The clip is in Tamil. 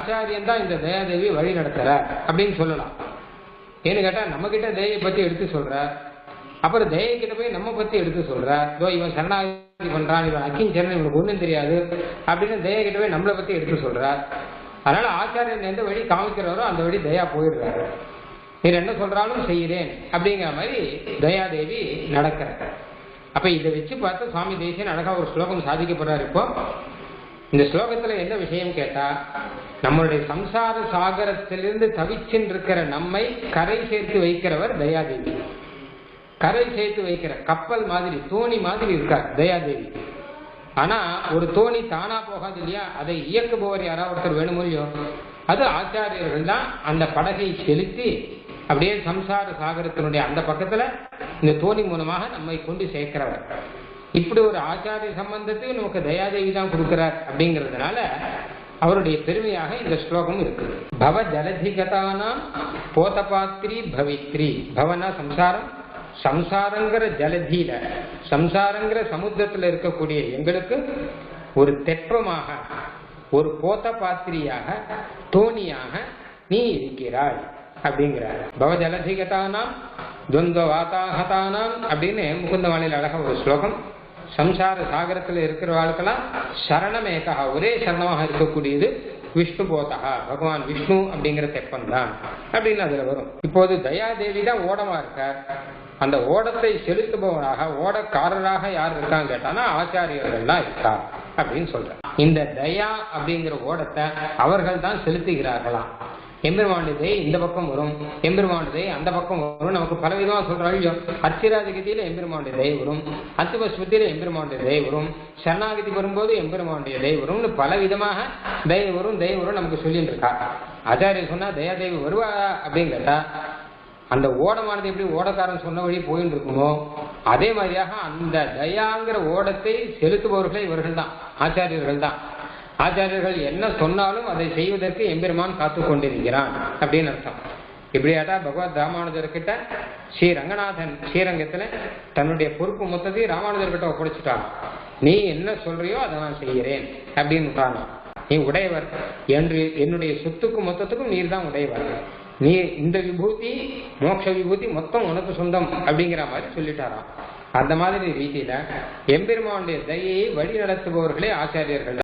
ஆச்சாரியன் தான் இந்த தயாதேவி வழி நடத்துற அப்படின்னு சொல்லலாம். ஏன்னு கேட்டா நம்ம கிட்ட தயை பத்தி எடுத்து சொல்ற. அப்புறம் தயை கிட்ட போய் நம்ம பத்தி எடுத்து சொல்ற. இதோ இவன் சரணாகி பண்றான் இவன் அக்கிஞ்சரன் இவனுக்கு ஒண்ணும் தெரியாது அப்படின்னு தயை கிட்ட போய் நம்மளை பத்தி எடுத்து சொல்ற. அதனால ஆச்சாரியன் எந்த வழி காமிக்கிறாரோ அந்த வழி தயா போயிடுறாரு. நீர் என்ன சொல்றாலும் செய்கிறேன் அப்படிங்கிற மாதிரி தயாதேவி நடக்கிறார் அப்ப இதை வச்சு பார்த்து சுவாமி தேசியன் அழகா ஒரு ஸ்லோகம் சாதிக்கப்படுறாரு இப்போ. இந்த ஸ்லோகத்துல என்ன விஷயம் கேட்டா நம்மளுடைய சம்சார சாகரத்திலிருந்து தவிச்சின்றிருக்கிற இருக்கிற நம்மை கரை சேர்த்து வைக்கிறவர் தயாதேவி. கரை சேர்த்து வைக்கிற கப்பல் மாதிரி தோணி மாதிரி இருக்கார் தயாதேவி. ஆனா ஒரு தோணி தானா போகாது இல்லையா? அதை இயக்குபவர் யாராவது ஒருத்தர் வேணுமோ இல்லையோ? அது ஆச்சாரியர்கள் தான் அந்த படகை செலுத்தி அப்படியே சம்சார சாகரத்தினுடைய அந்த பக்கத்துல இந்த தோணி மூலமாக நம்மை கொண்டு சேர்க்கிறவர். இப்படி ஒரு ஆச்சாரிய சம்பந்தத்தை நமக்கு தயாதேவி தான் கொடுக்கிறார் அப்படிங்கிறதுனால அவருடைய பெருமையாக இந்த ஸ்லோகம் இருக்கு பவ ஜலதிகதானாம் போதபாத்திரி பவித்ரி. பவனா சம்சாரம்? சம்சாரங்கிற ஜலதீர. சம்சாரங்கிற சமுத்திரத்தில் இருக்கக்கூடிய எங்களுக்கு ஒரு தெப்பமாக ஒரு போத்த பாத்திரியாக தோணியாக நீ இருக்கிறாய் அப்படிங்கிறார். பவ ஜலதிகதானாம் துவந்த வாத்தாகத்தானாம் அப்படின்னு முகுந்தவாணியில் அழகா ஒரு ஸ்லோகம் சம்சார சாகரத்தில் இருக்கிறவாளுக்கெல்லாம் சரணமேகா ஒரே சரணமாக இருக்கக்கூடியது விஷ்ணு போதகா பகவான் விஷ்ணு அப்படிங்கிற தெப்பம் தான் அப்படின்னு அதுல வரும். இப்போது தயாதேவி தான் ஓடமா இருக்கார். அந்த ஓடத்தை செலுத்துபவராக ஓடக்காரராக யார் இருக்கான்னு கேட்டானா ஆச்சாரியர்கள் தான் இருக்கார் அப்படின்னு சொல்ற இந்த தயா அப்படிங்கிற ஓடத்தை அவர்கள் தான் செலுத்துகிறார்களாம். எம்பெருமாண்டுதை இந்த பக்கம் வரும் எம்பெருமாண்டுதை அந்த பக்கம் வரும். நமக்கு பல விதமா சொல்றாங்க அத்திராதிகதியில எம்பெருமாண்டுதை வரும். அத்துவஸ்மத்தியில எம்பெருமாண்டுதை வரும். சரணாகதி வரும்போது எம்பெருமாண்டுடைய தயை வரும்னு பல விதமாக தயை வரும். தெய்வ வரும் நமக்கு சொல்லிட்டு இருக்கா ஆச்சாரியர் சொன்னா தயாதேவி வருவா அப்படின்னு கேட்டா அந்த ஓடமானது எப்படி ஓடக்காரன் சொன்ன வழி போயின்னு இருக்குமோ அதே மாதிரியாக அந்த தயாங்கிற ஓடத்தை செலுத்துபவர்களே இவர்கள் தான் ஆச்சாரியர்கள் தான் ஆச்சாரியர்கள் என்ன சொன்னாலும் அதை செய்வதற்கு எம்பெருமான் காத்து கொண்டிருக்கிறான் அப்படின்னு அர்த்தம். இப்படியாட்டா பகவத் ராமானுஜர் கிட்ட ஸ்ரீ ரங்கநாதன் ஸ்ரீரங்கத்துல தன்னுடைய பொறுப்பு மொத்தத்தையும் ராமானுஜர் கிட்ட ஒப்படைச்சிட்டான் நீ என்ன சொல்றியோ அதை நான் செய்கிறேன் அப்படின்னு நீ உடையவர். என்று என்னுடைய சொத்துக்கும் மொத்தத்துக்கும் நீர் தான் உடையவர். நீ இந்த விபூதி மோட்ச விபூதி மொத்தம் உனக்கு சொந்தம் அப்படிங்கிற மாதிரி சொல்லிட்டாராம். அந்த மாதிரி ரீதியில எம்பெருமானுடைய தயையை வழி நடத்துபவர்களே ஆச்சாரியர்கள்.